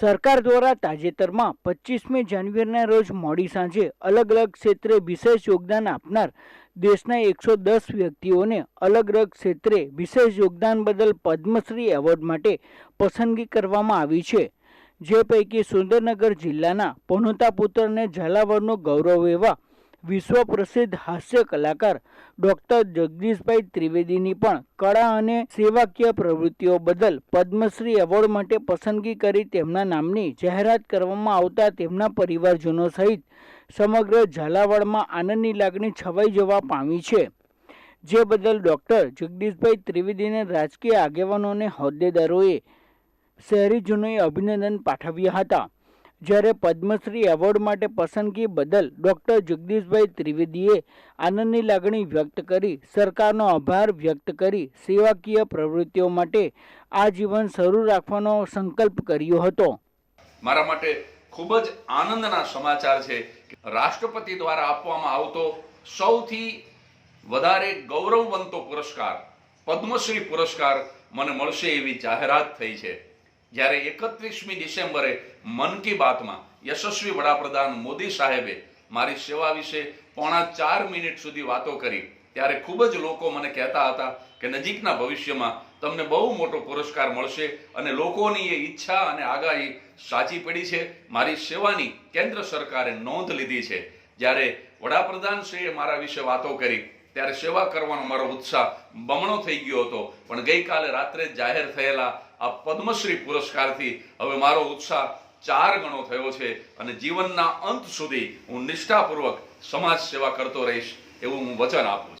સરકાર દ્વારા તાજેતરમાં પચીસમી જાન્યુઆરીના રોજ મોડી સાંજે અલગ અલગ ક્ષેત્રે વિશેષ યોગદાન આપનાર દેશના એકસો દસ વ્યક્તિઓને અલગ અલગ ક્ષેત્રે વિશેષ યોગદાન બદલ પદ્મશ્રી એવોર્ડ માટે પસંદગી કરવામાં આવી છે. જે પૈકી સુંદરનગર જિલ્લાના પનોતા પુત્રને ઝાલાવાડનું ગૌરવ એવા વિશ્વ પ્રસિદ્ધ હાસ્ય કલાકાર ડૉક્ટર જગદીશભાઈ ત્રિવેદીની પણ કળા અને સેવાકીય પ્રવૃત્તિઓ બદલ પદ્મશ્રી એવોર્ડ માટે પસંદગી કરી તેમના નામની જાહેરાત કરવામાં આવતા તેમના પરિવારજનો સહિત સમગ્ર ઝાલાવાડમાં આનંદની લાગણી છવાઈ જવા પામી છે. જે બદલ ડૉક્ટર જગદીશભાઈ ત્રિવેદીને રાજકીય આગેવાનો અને હોદ્દેદારોએ શહેરીજનોએ અભિનંદન પાઠવ્યા હતા. જ્યારે પદ્મશ્રી એવોર્ડ માટે પસંદગી બદલ ડૉક્ટર જગદીશભાઈ ત્રિવેદીએ આનંદની લાગણી વ્યક્ત કરી, સરકારનો આભાર વ્યક્ત કરી, સેવાકીય પ્રવૃત્તિઓ માટે આ જીવન શરૂ રાખવાનો સંકલ્પ કર્યો હતો. મારા માટે ખૂબ જ આનંદના સમાચાર છે રાષ્ટ્રપતિ દ્વારા આપવામાં આવતો સૌથી વધારે ગૌરવવંતો પુરસ્કાર, પદ્મશ્રી પુરસ્કાર મને મળશે એવી જાહેરાત થઈ છે. જ્યારે એકત્રીસમી ડિસેમ્બરે મન કી બાતમાં યશસ્વી વડાપ્રધાન મોદી સાહેબે મારી સેવા વિશે પોણા ચાર મિનિટ સુધી વાતો કરી, ત્યારે ખૂબ જ લોકો મને કહેતા હતા કે નજીકના ભવિષ્યમાં તમને બહુ મોટો પુરસ્કાર મળશે અને લોકોની એ ઈચ્છા અને આગાહી સાચી પડી છે. મારી સેવાની કેન્દ્ર સરકારે નોંધ લીધી છે. જ્યારે વડાપ્રધાનશ્રીએ મારા વિશે વાતો કરી, ત્યારે સેવા કરવાનો મારો ઉત્સાહ બમણો થઈ ગયો હતો. પણ ગઈકાલે રાત્રે જાહેર થયેલા આ પદ્મશ્રી પુરસ્કારથી હવે મારો ઉત્સાહ ચાર ગણો થયો છે અને જીવનના અંત સુધી હું નિષ્ઠાપૂર્વક સમાજ સેવા કરતો રહીશ એવું હું વચન આપું છું.